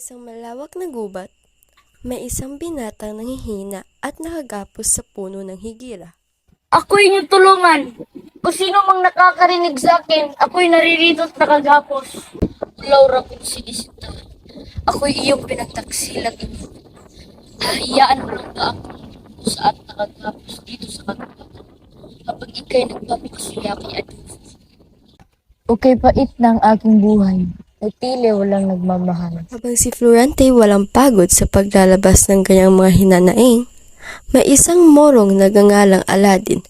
Sa isang malawak na gubat, may isang binatang nanghihina at nakagapos sa puno ng higira. Ako inyong tulungan. Kung sino mang nakakarinig sa akin, ako'y naririto at nakagapos. Laura Pinsilisita, ako'y iyong pinagtaksilang ito. Hahayaan mo lang ba ako kung saan nakagapos dito sa kagubatan kapag ikay nagpapakasuya kay Adolfo? Okay pait ng aking buhay. At tila walang nagmamahal. Habang si Florante walang pagod sa paglalabas ng kanyang mga hinanaing, may isang morong nagangalang Aladdin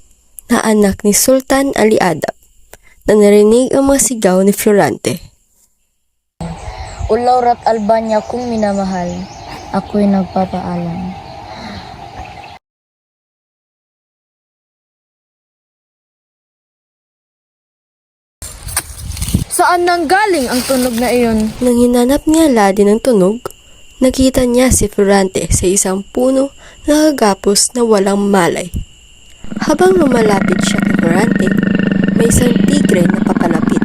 na anak ni Sultan Ali Adab na narinig ang mga sigaw ni Florante. O Laura at Albania kung minamahal, ako'y nagpapaalam. Saan nang galing ang tunog na iyon? Nang hinanap ni Aladdin ang tunog, nakita niya si Florante sa isang puno na kagapos na walang malay. Habang lumalapit siya kay Florante, may isang tigre na papalapit.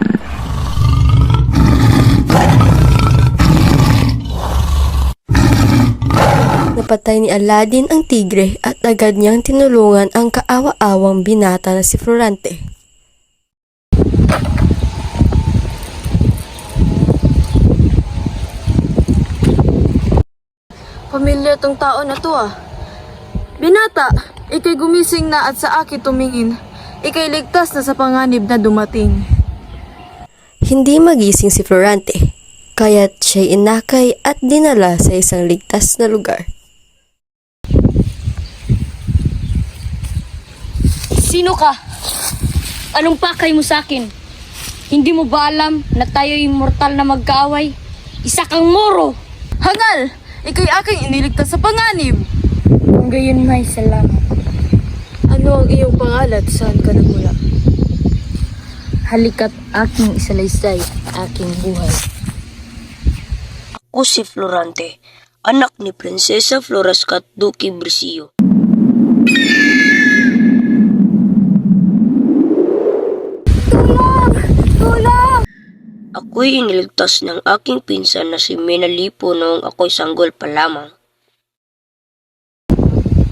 Napatay ni Aladdin ang tigre at agad niyang tinulungan ang kaawa-awang binata na si Florante. Pamilya tong tao na to ah. Binata, ikay gumising na at sa akin tumingin. Ikay ligtas na sa panganib na dumating. Hindi magising si Florante, kaya't siya'y inakay at dinala sa isang ligtas na lugar. Sino ka? Anong pakay mo sa akin? Hindi mo ba alam na tayo'y immortal na magkaaway? Isa kang moro! Hangal! Ikay aking iniligtas sa panganib. Kung gayon may salamat. Ano ang iyong pangalan? Saan ka nagmula? Halika't aking isalaysay aking buhay. Ako si Florante, anak ni Prinsesa Florescat Duque Brisillo. Ako'y iniligtas ng aking pinsan na si Menalipo noong ako'y sanggol pa lamang.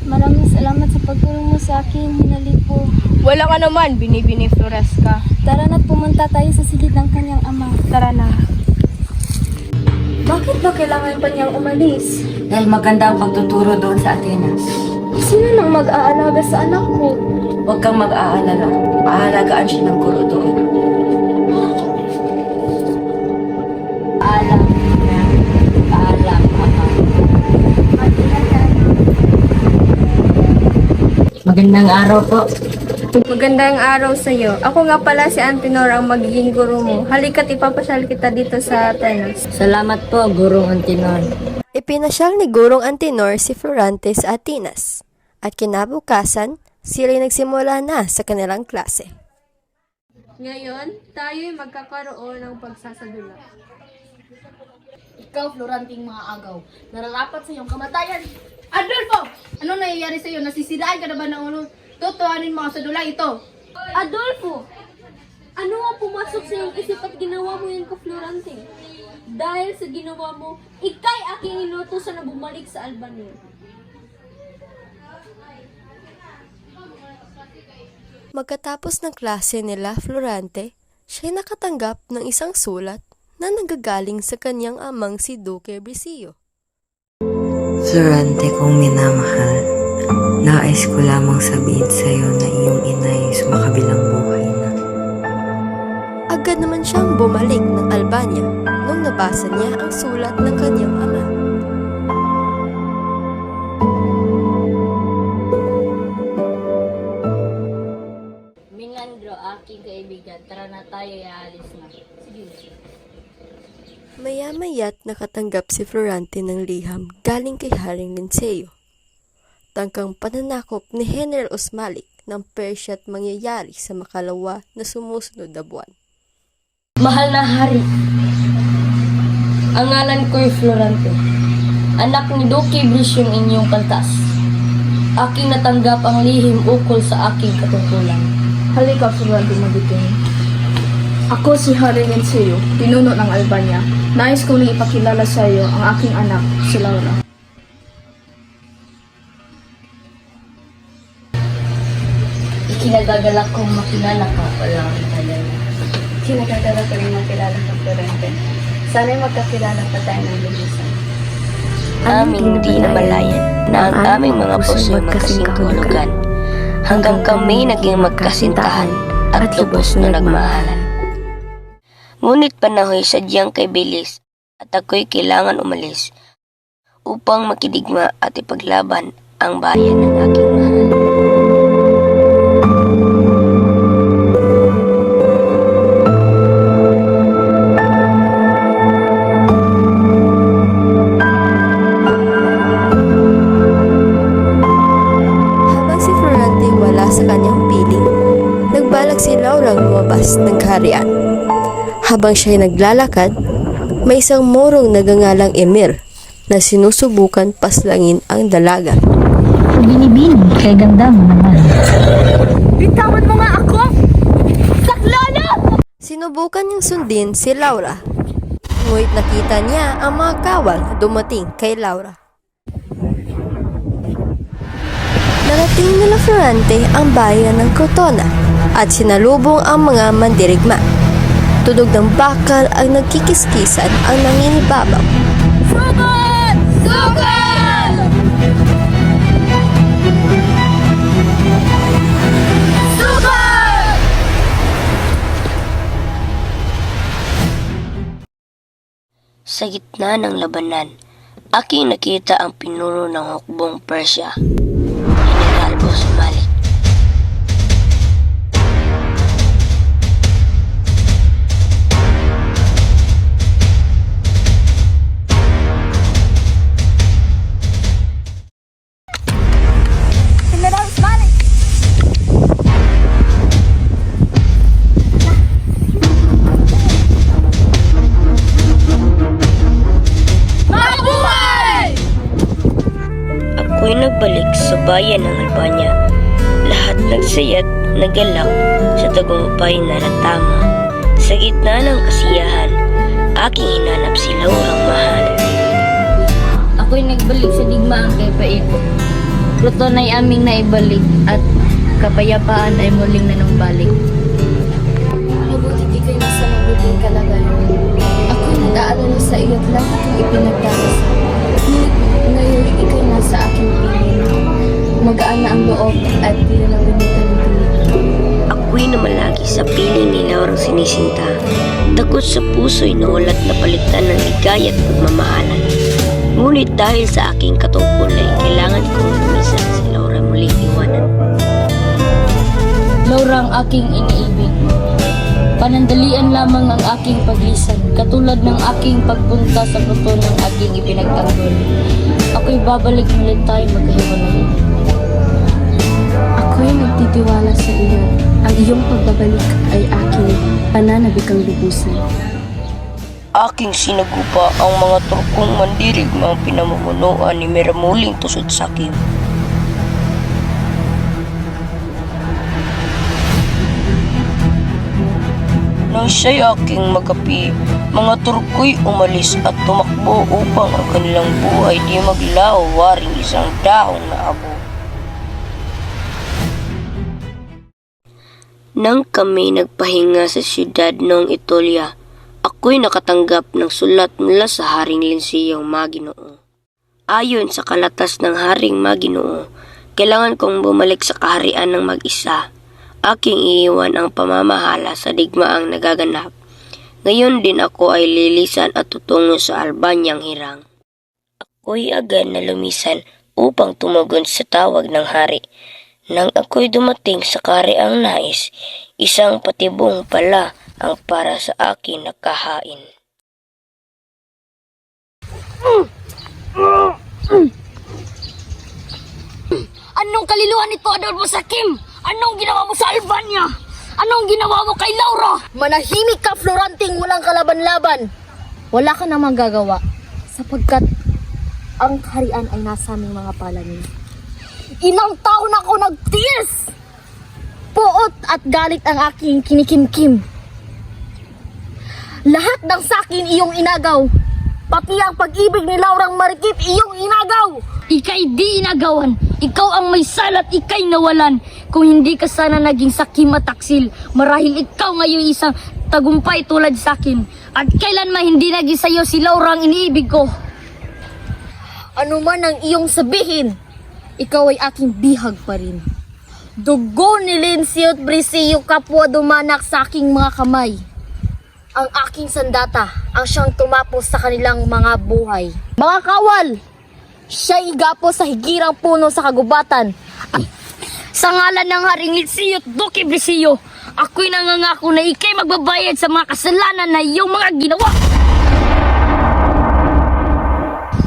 Maraming salamat sa pagtulong mo sa akin, Hinalipo. Walang anuman, binibini Floresca. Tara na't pumunta tayo sa silid ng kanyang ama. Tara na. Bakit ba kailangan pa niyang umalis? Dahil maganda ang pagtuturo doon sa Atenas. Sino nang mag-aalaga sa anak ko? Huwag kang mag-aalala. Paalagaan siya ng guro doon. Magandang araw po. Magandang araw sa iyo. Ako nga pala si Antinor ang magiging guro mo. Halika't ipapasyal kita dito sa Atenas. Salamat po, Gurong Antinon. Ipinasyal ni Gurong Antinor si Florante sa Atenas at kinabukasan, sila'y nagsimula na sa kanilang klase. Ngayon, tayo'y magkakaroon ng pagsasadula. Ikaw, Floranting mga agaw, nararapat sa iyong kamatayan. Adolfo! Ano nangyayari sa iyo? Nasisiraan ka na ba ng ulo? Tutuhanin mo ang sadula ito. Adolfo! Ano ang pumasok sa iyong isip at ginawa mo yan ko, Florante? Dahil sa ginawa mo, ikay aking inutusan na bumalik sa Albania. Magkatapos ng klase nila Florante, siya'y nakatanggap ng isang sulat na nanggagaling sa kanyang amang si Duque Brisillo. Florante kong minamahal, nais ko lamang sabihin sa iyo na iyong ina ay sumakabilang buhay na. Agad naman siyang bumalik ng Albania nung nabasa niya ang sulat ng kanyang Maya-maya't nakatanggap si Florante ng liham galing kay Haring Linceo. Tangkang pananakop ni General Osmalik ng Persia at mangyayari sa makalawa na sumusunod na buwan. Mahal na hari, ang ngalan ko'y Florante. Anak ni Duque Bris yung inyong kantas. Aking natanggap ang lihim ukol sa aking katungkulan. Halika, Florante Magiting. Ako si Haring Enseo, pinuno ng Albania. Nais ko ning ipakilala sa iyo ang aking anak, si Laura. Ikinagagalak kong makilala ka, walang ikalala. Kinakagala ko rin makilala ka, Florente. Sana'y magkakilala pa tayo ng lubusan. Aming di namalayan na ang aming mga puso'y magkasingkahulugan hanggang kami naging magkasintahan at lubos na nagmahalan. Ngunit panahoy sadyang kay bilis at ako'y kailangan umalis upang makidigma at ipaglaban ang bayan ng aking mahal. Habang si wala sa kanyang piling, nagbalak si Laura lumabas ng kaharian. Habang siya'y naglalakad, may isang morong nagangalang Emir na sinusubukan paslangin ang dalaga. Binibini, kay ganda mo naman. Bitawan mo nga ako! Saklolo! Sinubukan niyang sundin si Laura. Ngunit nakita niya ang mga kawal na dumating kay Laura. Narating nila Florante ang bayan ng Crotona at sinalubong ang mga mandirigma. Tunog ng bakal ang nagkikiskisan ang nangingibabaw. Sugod! Sugod! Sugod! Sa gitna ng labanan, aking nakita ang pinuno ng hukbong Persia, General Bosmalik. Ako'y nagbalik sa bayan ng Albania. Lahat nagsayat, nagalak sa tagumpay na natama. Sa gitna ng kasiyahan, aking hinanap si Laurang mahal. Ako'y nagbalik sa digmaan kay Paiko. Pluton ay aming naibalik at kapayapaan ay muling nanumbalik. Mabuti di kayo nasa mabuting kalagayan. Ako'y nag-aalala sa iyo at lahat ang ipinagdarasal. Nasa aking piling. Magaan na ang loob at di na lang. Ako'y namalagi sa piling ni Laurang sinisinta. Takot sa puso'y nawalat na palitan ng ligaya at pagmamahalan. Ngunit dahil sa aking katungkulay, kailangan kong lumisan si Laura muling iwanan. Laura ang aking iniibig. Panandalian lamang ang aking paglisan, katulad ng aking pagpunta sa buto ng aking ipinagtanggol. Ako'y babalik ulit tayo magkahiwalay. Ako'y nagtitiwala sa iyo. Ang iyong pagbabalik ay aking pananabikang lubusan. Aking sinagupa ang mga turkong mandirig mga pinamumunuan ni Miramuling Tusod Sakim. Nang siya'y aking magapi, mga turko'y umalis at tumakbo upang ang kanilang buhay di maglaw waring isang dahong na abo. Nang kami nagpahinga sa siyudad ng Itolia, ako'y nakatanggap ng sulat mula sa Haring Linsiyong Maginoo. Ayon sa kalatas ng Haring Maginoo, kailangan kong bumalik sa kaharian ng mag-isa. Aking iiwan ang pamamahala sa digmaang nagaganap. Ngayon din ako ay lilisan at tutungo sa Albanyang hirang. Ako'y agad na lumisan upang tumugon sa tawag ng hari. Nang ako'y dumating sa kahariang nais, isang patibong pala ang para sa akin nakahain. Anong kaliluan nito, Adolfo Sakim? Anong ginawa mo sa Albania? Anong ginawa mo kay Laura? Manahimik ka, Floranting, walang kalaban-laban. Wala ka na magagawa sapagkat ang kaharian ay nasa aming mga palanin. Inang taon ako nagtiis! Puot at galit ang aking kinikimkim. Lahat ng sakin iyong inagaw. Pati ang pag-ibig ni Laurang Marikit iyong inagaw. Ika'y di inagawan. Ikaw ang may salat, ika'y nawalan. Kung hindi ka sana naging sakima taksil, marahil ikaw ngayon isang tagumpay tulad sa akin. At kailanman hindi naging sa'yo si Laura ang iniibig ko. Ano man ang iyong sabihin, ikaw ay aking bihag pa rin. Dugo ni Lindsay at Brisio kapwa dumanak sa aking mga kamay. Ang aking sandata ang siyang tumapos sa kanilang mga buhay. Mga kawal! Siya igapo sa higirang puno sa kagubatan. Sa ngalan ng Haring Lisiyo at Duki Brisio, ako'y nangangako na ikay magbabayad sa mga kasalanan na iyong mga ginawa.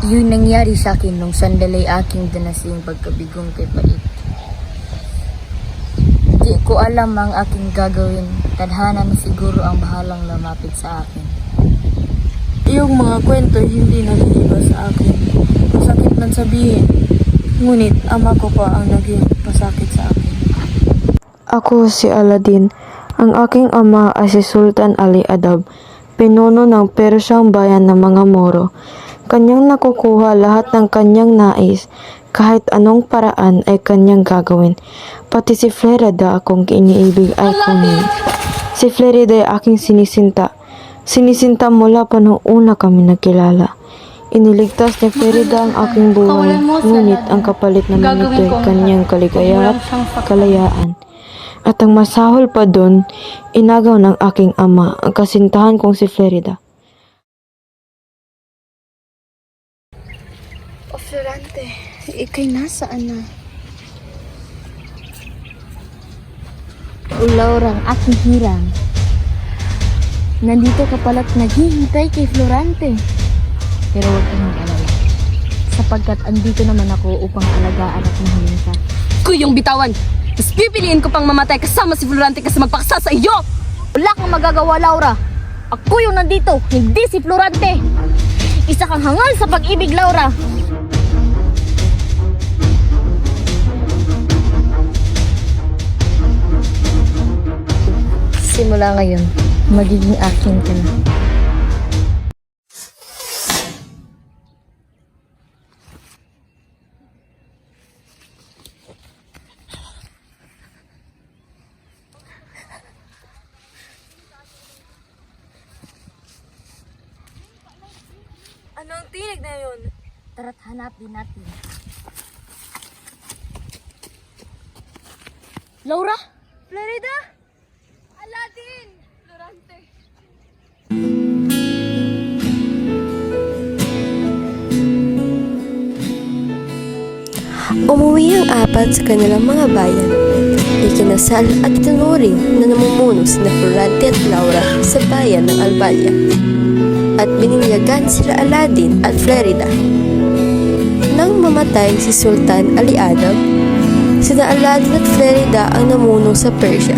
Yun nangyari sa akin nung sandali aking dinasing pagkabigong kay Pait. Di ko alam ang aking gagawin. Tadhana na siguro ang bahalang lumapit sa akin. Iyong mga kwento hindi nag-iiba sa akin. Masakit man sabihin. Ngunit ama ko pa ang naging pasakit sa akin. Ako si Aladdin. Ang aking ama ay si Sultan Ali Adab, pinuno ng Persyang bayan ng mga Moro. Kanyang nakukuha lahat ng kanyang nais, kahit anong paraan ay kanyang gagawin. Pati si Flerida akong iniibig ay kunin. Si Flerida ay aking sinisinta. Sinisinta mula pa noong una kami nagkilala. Iniligtas ni Flerida ang aking buhay, ngunit ang kapalit naman ito ay kanyang kaligaya at kalayaan. At ang masahol pa doon, inagaw ng aking ama ang kasintahan kong si Flerida. O Florante, ikay nasaan na? O Laurang aking hirang. Nandito ka pala't naghihintay kay Florante. Pero huwag kang mag-alala. Sapagkat andito naman ako upang alagaan at mahalin ka. Kuyong bitawan! Mas pipiliin ko pang mamatay kasama si Florante kasi magpaksa sa iyo! Wala kang magagawa, Laura. Ako yung nandito, hindi si Florante. Isa kang hangal sa pag-ibig, Laura. Simula ngayon, magiging akin ka na. Anong tinig na yun? Tara't hanapin natin. Laura? Florida? Aladdin! Florante. Umuwi ang apat sa kanilang mga bayan. Ikinasal at tinuring na namumuno sina Florante at Laura sa bayan ng Albalia. At bininyagan sila Aladdin at Flerida. Nang mamatay si Sultan Ali Adam, sina Aladdin at Flerida ang namuno sa Persia,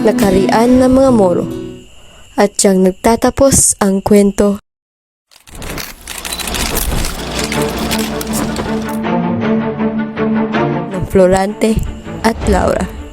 nakarian ng mga Moro. At siyang nagtatapos ang kwento Florante at Laura.